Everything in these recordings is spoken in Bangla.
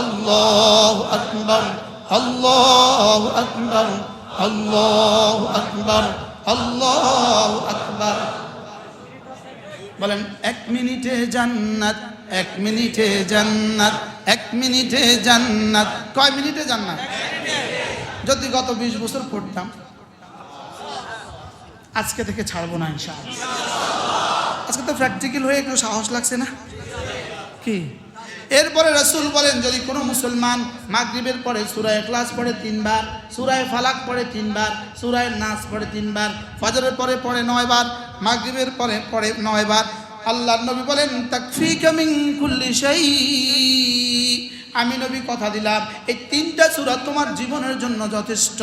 الله আকবর الله আকবর الله আকবর الله আকবর বলেন, এক মিনিটে জান্নাত, এক মিনিটে জান্নাত, এক মিনিটে জান্নাত। কয় মিনিটে জান্নাত? যদি গত বিশ বছর পড়তাম, আজকে থেকে ছাড়বো না ইনশাআল্লাহ। আজকে তো প্র্যাকটিক্যাল হয়ে একটু সাহস লাগছে না। কি? এরপরে রসুল বলেন, যদি কোনো মুসলমান মাগরিবের পরে, সুরায় ক্লাস পড়ে তিনবার, সুরায় ফালাক পড়ে তিনবার, সুরায় নাচ পড়ে তিনবার, ফজরের পরে পড়ে নয়বার, মাগরিবের পরে পড়ে নয়বার আল্লাহ নবী বলেন শাই আমি নবী কথা দিলাম, এই তিনটা সূরা তোমার জীবনের জন্য যথেষ্ট।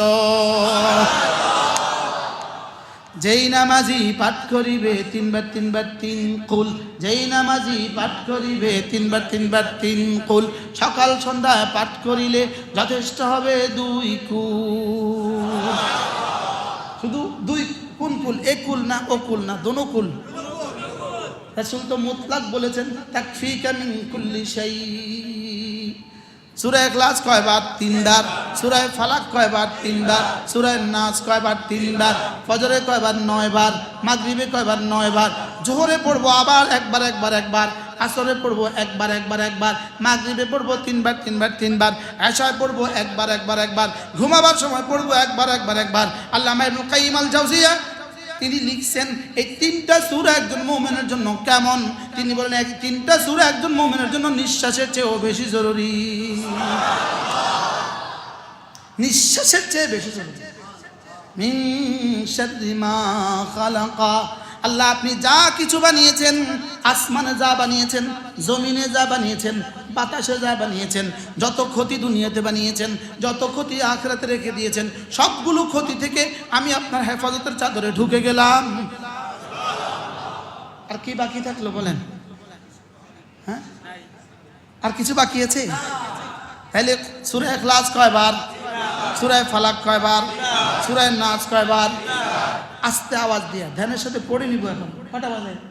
যেই নামাজি পাঠ করিবে তিনবার তিনবার, তিন কুল। যেই নামাজি পাঠ করিবে তিনবার তিনবার, তিন কুল। সকাল সন্ধ্যায় পাঠ করিলে যথেষ্ট হবে দুই কুল। শুধু দুই কোন কুল? এ কুল না ও কুল না, দোনো কুল। রাসূল তো মুতলাক বলেছেন, তাকফিকা মিন কুল্লি শাই সুরায় ক্লাস কয়বার? তিনবার। সুরায় ফালাক কয়বার? তিনবার। সুরায় নাচ কয়বার? তিনবার। ফজরে কয়বার? নয়বার। মাগরিবে কয়বার? নয়বার। জোহরে পড়ব আবার একবার একবার একবার। আসরে পড়ব একবার একবার একবার। মাগরিবে পড়ব তিনবার তিনবার তিনবার। আশায় পড়ব একবার একবার একবার। ঘুমাবার সময় পড়ব একবার একবার একবার। আল্লাহ কাইয়িম আল জাওজিয়া তিনি লিখছেন, এই তিনটা সুরা একজন মোমেনের জন্য কেমন? তিনি বলেন, এই তিনটা সুরা একজন মোমেনের জন্য নিঃশ্বাসের চেয়েও বেশি জরুরি। নিঃশ্বাসের চেয়ে বেশি জরুরি। আল্লাহ আপনি যা কিছু বানিয়েছেন, আসমানে যা বানিয়েছেন, জমিনে যা বানিয়েছেন বাতাসে যা বানিয়েছেন, যত ক্ষতি দুনিয়াতে বানিয়েছেন, যত ক্ষতি আখরাতে রেখে দিয়েছেন, সবগুলো ক্ষতি থেকে আমি আপনার হেফাজতের চাদরে ঢুকে গেলাম। আর কি বাকি থাকল বলেন? হ্যাঁ? আর কিছু বাকি আছে? তাহলে সুরায় ক্লাস কয়বার? সুরায় ফালাক কয়বার? সুরায় নাচ কয়বার? আস্তে আওয়াজ দিয়া, ধ্যানের সাথে পড়ে নিব এখন। কটা বাজে?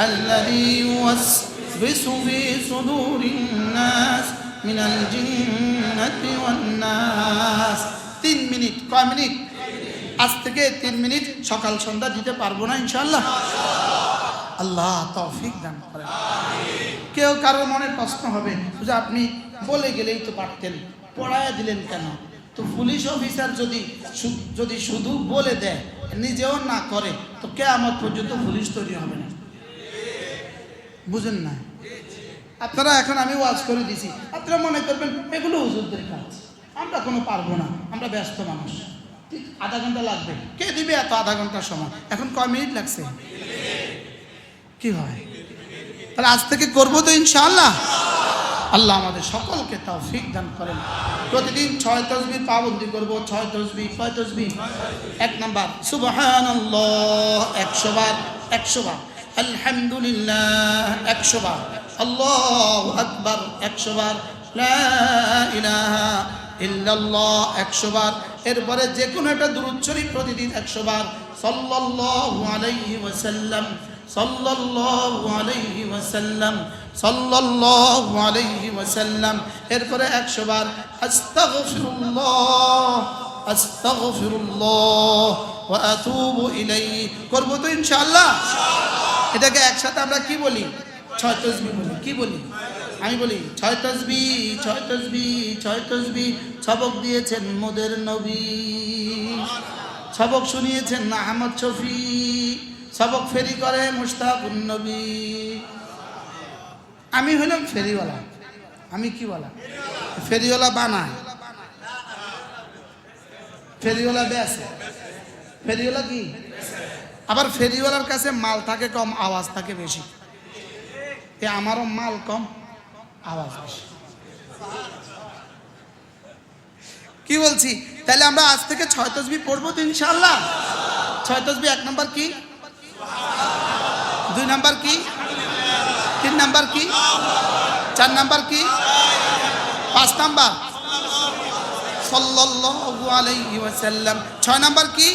الذي يوسوس في صدور الناس من الجنة والناس তিন মিনিট কয় মিনিট আজ থেকে তিন মিনিট সকাল সন্ধ্যা দিতে পারবো না ইনশাল্লাহ আল্লাহ তৌফিক দান করেন কেউ কারোর মনে প্রশ্ন হবে যে আপনি বলে গেলেই তো পারতেন পড়ায় দিলেন কেন তো পুলিশ অফিসার যদি শু- যদি শুধু বলে দেয় নিজেও না করে তো কে আমার পর্যন্ত পুলিশ তৈরি হবে না বুঝেন না। আপনারা এখন আমি ওয়াজ করে দিছি। আপনারা মনে করবেন, এগুলো হুজুরদের কাজ। আমরা কোনো পারব না। আমরা ব্যস্ত মানুষ। ঠিক আধা ঘণ্টা লাগবে। কে দিবে এত আধা ঘণ্টার সময়? এখন কয় মিনিট লাগছে? কি হয়? তাহলে আজ থেকে করব তো ইনশাআল্লাহ। আল্লাহ আমাদের সকলকে তাও ফিক দান করেন। প্রতিদিন ছয় তসবি পাবন্দি করব। ছয় তসবি, কয় তসবি? এক নাম্বার সুবহান একশো বার একশো বার। আলহামদুলিল্লাহ, একশো বার। আল্লাহ আকবার, একশো বার। ইল্লাল্লাহ, একশো বার। এরপরে যে কোনো একটা দূরত শরীফ প্রতিদিন একশো বার। সাল্লাল্লাহু আলাইহি ওয়াসাল্লাম, সাল্লাল্লাহু আলাইহি ওয়াসাল্লাম, সাল্লাল্লাহু আলাইহি ওয়াসাল্লাম। এরপরে একশো বার। আস্তাগফিরুল্লাহ আস্তাগফিরুল্লাহ, ওয়া আতুবু তো ইনশাআল্লাহ? এটাকে একসাথে আমরা কি বলি? ছয় তসবি বলি। কি বলি? আমি বলি, ছয় তসবি ছয় তসবি ছয় তসবি সবক দিয়েছেন মোদের নবী। সবক শুনিয়েছেন আহমদ শফি। সবক ফেরি করে মুস্তাকুন নবী। আমি হলাম ফেরিওয়ালা। আমি কি বলা? ফেরিওয়ালা বানায়। ফেরিওয়ালা বেসে ফেরিওয়ালা কি? আবার ফেরিওয়ালার কাছে মাল থাকে কম, আওয়াজ থাকে বেশি। এ আমারও মাল কম, আওয়াজ বেশি। কি বলছি? তাহলে আমরা আজ থেকে ছয় তসবি পড়ব তো ইনশাল্লাহ ছয় তসবি এক নম্বর কি? দুই নাম্বার কি? তিন নাম্বার কি? চার নাম্বার কি? পাঁচ নাম্বার? সাল্লাল্লাহু আলাইহি ওয়াসাল্লাম। ছয় নাম্বার কি?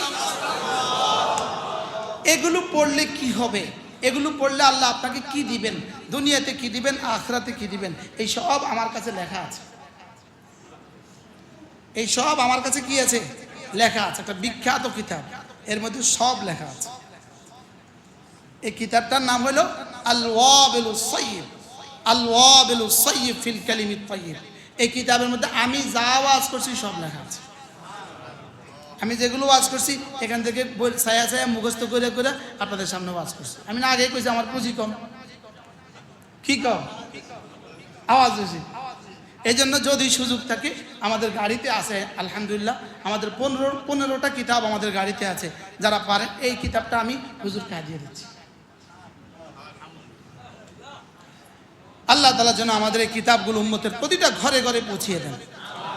এগুলো পড়লে কি হবে? এগুলো পড়লে আল্লাহ আপনাকে কি দিবেন? দুনিয়াতে কি দিবেন? আখরাতে কি দিবেন? এই সব আমার কাছে লেখা আছে। এই সব আমার কাছে কি আছে? লেখা আছে। একটা বিখ্যাত কিতাব। এর মধ্যে সব লেখা আছে। এই কিতাবটার নাম হলো আল ওয়াবিলু সৈয়ব আল ওয়াবিলু সৈয়ব ফিল কালিমিত এই কিতাবের মধ্যে আমি যা আওয়াজ করছি সব লেখা আছে। আমি যেগুলো ওয়াজ করছি, এখান থেকে ছায়া ছায়া মুখস্থ করে করে আপনাদের সামনে ওয়াজ করছি। আমি না আগেই কইছি, আমার পুঁজি কম। কি কম? আওয়াজ বেশি। এই জন্য যদি সুযোগ থাকে, আমাদের গাড়িতে আছে, আলহামদুলিল্লাহ, আমাদের পনেরো, পনেরোটা কিতাব আমাদের গাড়িতে আছে। যারা পারেন এই কিতাবটা আমি হুজুরকে হাজিয়ে দিচ্ছি। আল্লাহ তালা যেন আমাদের এই কিতাবগুলো উম্মতের প্রতিটা ঘরে ঘরে পৌঁছিয়ে দেন।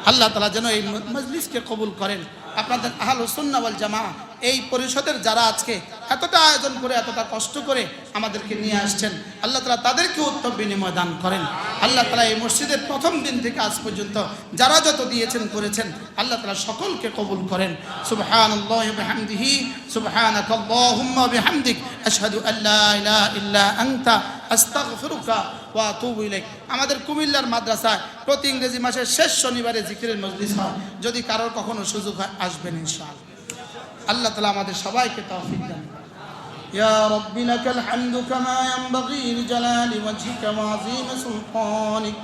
আল্লাহ তালা যেন এই মজলিসকে কবুল করেন। আপনাদের আহল সুন্নাওয়াল জামা এই পরিষদের যারা আজকে এতটা আয়োজন করে, এতটা কষ্ট করে আমাদেরকে নিয়ে আসছেন, আল্লাহ তালা তাদেরকে উত্তম বিনিময় দান করেন। আল্লাহ তালা এই মসজিদের প্রথম দিন থেকে আজ পর্যন্ত যারা যত দিয়েছেন, করেছেন, আল্লাহ তালা সকলকে কবুল করেন। আমাদের কুমিল্লার মাদ্রাসায় প্রতি ইংরেজি মাসের শেষ শনিবারে জিকিরের মজলিস হয়। যদি কারোর কখনো সুযোগ হয়, আসবেন ইনশাআল্লাহ। আল্লাহ তালা আমাদের সবাইকে তৌফিক দান করুন। يا رب لك الحمد كما ينبغي لجلال وجهك وعظيم سلطانك